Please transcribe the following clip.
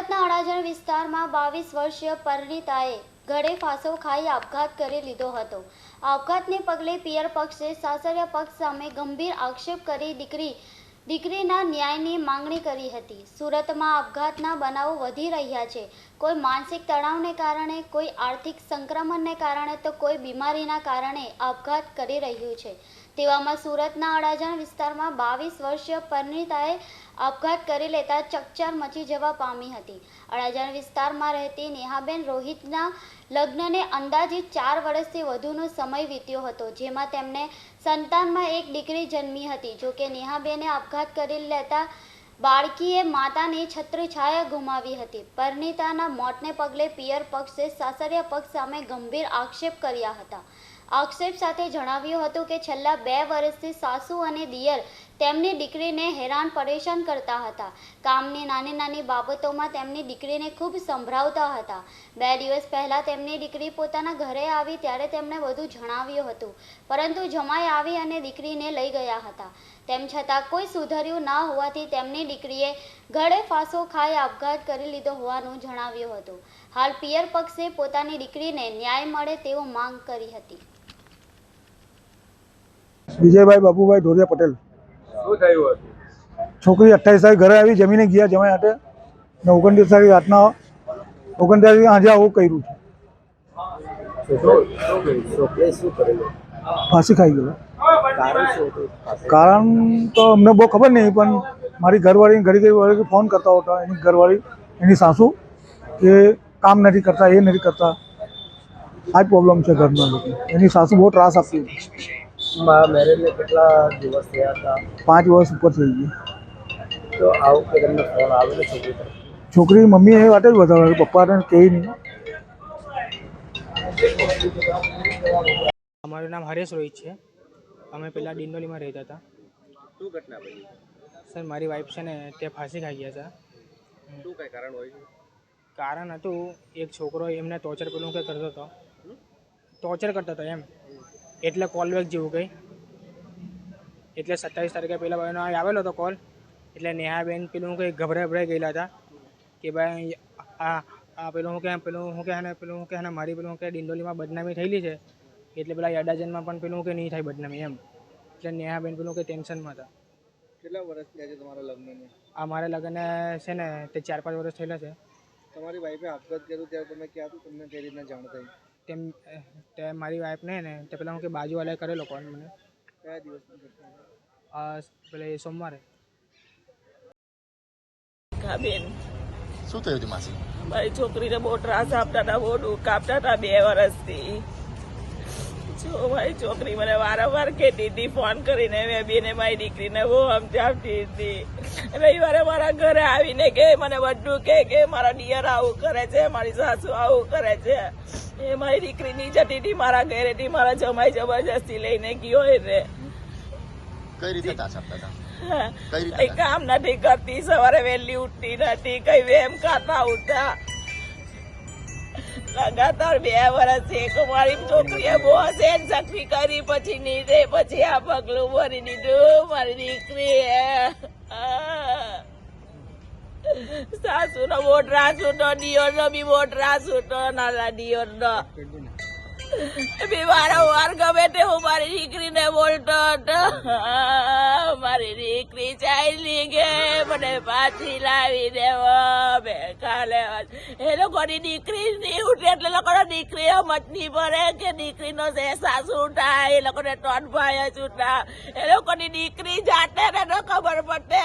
સુરતના અડાજણ વિસ્તારમાં બાવીસ વર્ષીય પરિણીતાએ ગળે ફાંસો ખાઈ આપઘાત કરી લીધો હતો. આપઘાતને પગલે પિયર પક્ષે સાસરિયા પક્ષ સામે ગંભીર આક્ષેપ કરી દીકરી, દીકરીના ન્યાયની માંગણી કરી હતી. સુરતમાં આપઘાતના બનાવો વધી રહ્યા છે. કોઈ માનસિક તણાવને કારણે, કોઈ આર્થિક સંક્રમણને કારણે, તો કોઈ બીમારીના કારણે આપઘાત કરી રહ્યું છે. તેવામાં સુરતના અડાજણ વિસ્તારમાં બાવીસ વર્ષીય પરિણીતાએ આપઘાત કરી લેતા ચકચાર મચી જવા પામી હતી. અડાજણ વિસ્તારમાં રહેતી નેહાબેન રોહિતના લગ્નને અંદાજિત ચાર વર્ષથી વધુનો સમય વીત્યો હતો, જેમાં તેમને સંતાનમાં એક દીકરી જન્મી હતી. જોકે નેહાબેને આપઘાત કરી લેતા બાળકીએ માતાની છત્રછાયા ગુમાવી હતી. પરિણીતાના મોતને પગલે પિયર પક્ષે સાસરિયા પક્ષ સામે ગંભીર આક્ષેપ કર્યા હતા. આક્ષેપ સાથે જણાવ્યું હતું કે છેલ્લા બે વર્ષથી સાસુ અને દિયર તેમની દીકરીને હેરાન પરેશાન કરતા હતા. કામની નાની નાની બાબતોમાં તેમની દીકરીને ખૂબ સંભળાવતા હતા. બે દિવસ પહેલાં તેમની દીકરી પોતાના ઘરે આવી ત્યારે તેમણે બધું જણાવ્યું હતું. પરંતુ જમાઈ આવી અને દીકરીને લઈ ગયા હતા. તેમ છતાં કોઈ સુધર્યું ના હોવાથી તેમની દીકરીએ ગળે ફાંસો ખાઈ આપઘાત કરી લીધો હોવાનું જણાવ્યું હતું. હાલ પિયર પક્ષે પોતાની દીકરીને ન્યાય મળે તેવો માંગ કરી હતી. વિજયભાઈ બાબુભાઈ ઢોરિયા પટેલ. શું થયું હતું? છોકરી અઠ્ઠાવીસ તારીખ ઘરે આવી જમીને ગયા જમાઈ હાટે. ને ઓગણત્રીસ તારીખ રાતના ઓગણત્રીસ તારીખ આજે આવું કર્યું છે. ફાંસી ખાઈ ગયો. કારણ તો અમને બહુ ખબર નહીં પણ મારી ઘરવાળી ઘડી ઘડી વાળી ફોન કરતા હતા. એની ઘરવાળી એની સાસુ કે કામ નથી કરતા એ નથી કરતા. આ જ પ્રોબ્લેમ છે ઘરના લોકો એની સાસુ બહુ ત્રાસ આપતી હતી. મારા મેરેજને કેટલા દિવસ થયા હતા? પાંચ વર્ષ ઉપર થઈ ગયું. તો આવું કે તમને ફોન આવેલો છોકરી છોકરી મમ્મી એ વાત જ બતાવે પપ્પાને કહે નહીં. અમારું નામ હરેશ રોહિત છે. અમે પહેલાં ડિંડોલીમાં રહેતા હતા. શું ઘટના બની? સર મારી વાઈફ છે ને તે ફાંસી ખાઈ ગયા હતા. શું કઈ કારણ હોય કારણ હતું એક છોકરો એમને ટોર્ચર પેલું કંઈ કરતો હતો. ટોર્ચર કરતો હતો એમ. એટલે કોલ બેક જેવું કંઈ. એટલે સત્તાવીસ તારીખે પહેલાં ભાઈનો આવેલો હતો કોલ એટલે નેહાબેન પેલું કંઈ ગભરાઈ ગભરાઈ ગયેલા હતા. કે ભાઈ આ પેલું હું કે પેલું હું કે ને પેલું હું કે ને મારી પેલું કે ડિંડોલીમાં બદનામી થયેલી છે. એટલે પેલા યડાજનમાં પણ પેલું કે નહીં થાય બદનામી એમ. એટલે નેહાબેન પેલું કે ટેન્શનમાં હતા. કેટલા વર્ષ થયા છે તમારા લગ્નને? આ મારા લગ્ન છે ને તે ચાર પાંચ વર્ષ થયેલા છે. તમારી વાઈફે આપઘાત કર્યું ત્યારે તમે ક્યાં હતું? તમને કઈ રીતના જાણ થઈ? તેમ તે મારી વાઈફને ને તે પેલા હું કે બાજુવાલાએ કરેલો કોલ મને. કયા દિવસ? પેલે સોમવારે. બેન? શું થયું હતું માસી? મારી છોકરીને બહુ ત્રાસ આપતા હતા બહુ દુઃખ આપતા હતા બે વર્ષથી જો મારી છોકરી મને વારંવાર કહેતી હતી ફોન કરીને મેં બેને મારી દીકરીને બહુ સમજાવતી હતી. રવિવારે મારા ઘરે આવીને કે મને બધું કે કે મારા ડિયર આવું કરે છે મારી સાસુ આવું કરે છે. એ મારી દીકરી ની જતી હતી મારા ઘરેથી મારા જમાઈ જબરજસ્તી લઈને ગયો એને. કઈ રીતે કઈ કામ નથી કરતી સવારે વહેલી ઉઠતી નથી કઈ વેમ ખાતા ઉઠતા લગાતાર બે વર્ષ એક મારી છોકરીએ બહુ સેન સખી કરી, પછી નીરે પછી આ પગલું ભરી દીધું મારી દીકરી સાસુ નો બહુ ત્રાસ ઉઠો નો બી મોટરા ઉઠો નાના દિયોર નો બી વારંવાર ગમે તે હું મારી દીકરીને બોલતો હતો મારી દીકરી ચાલી ગે મને પાછી લાવી દેવો. બે કાલે એ લોકોની દીકરી નહીં ઉઠે એટલે લોકોનો દીકરી મત નહીં ભરે કે દીકરીનો જે સાસુ ઉઠાય, એ લોકોને ત્રણ ભાઈ જ ઉઠા. એ લોકોની દીકરી જાતે ન ખબર પડે.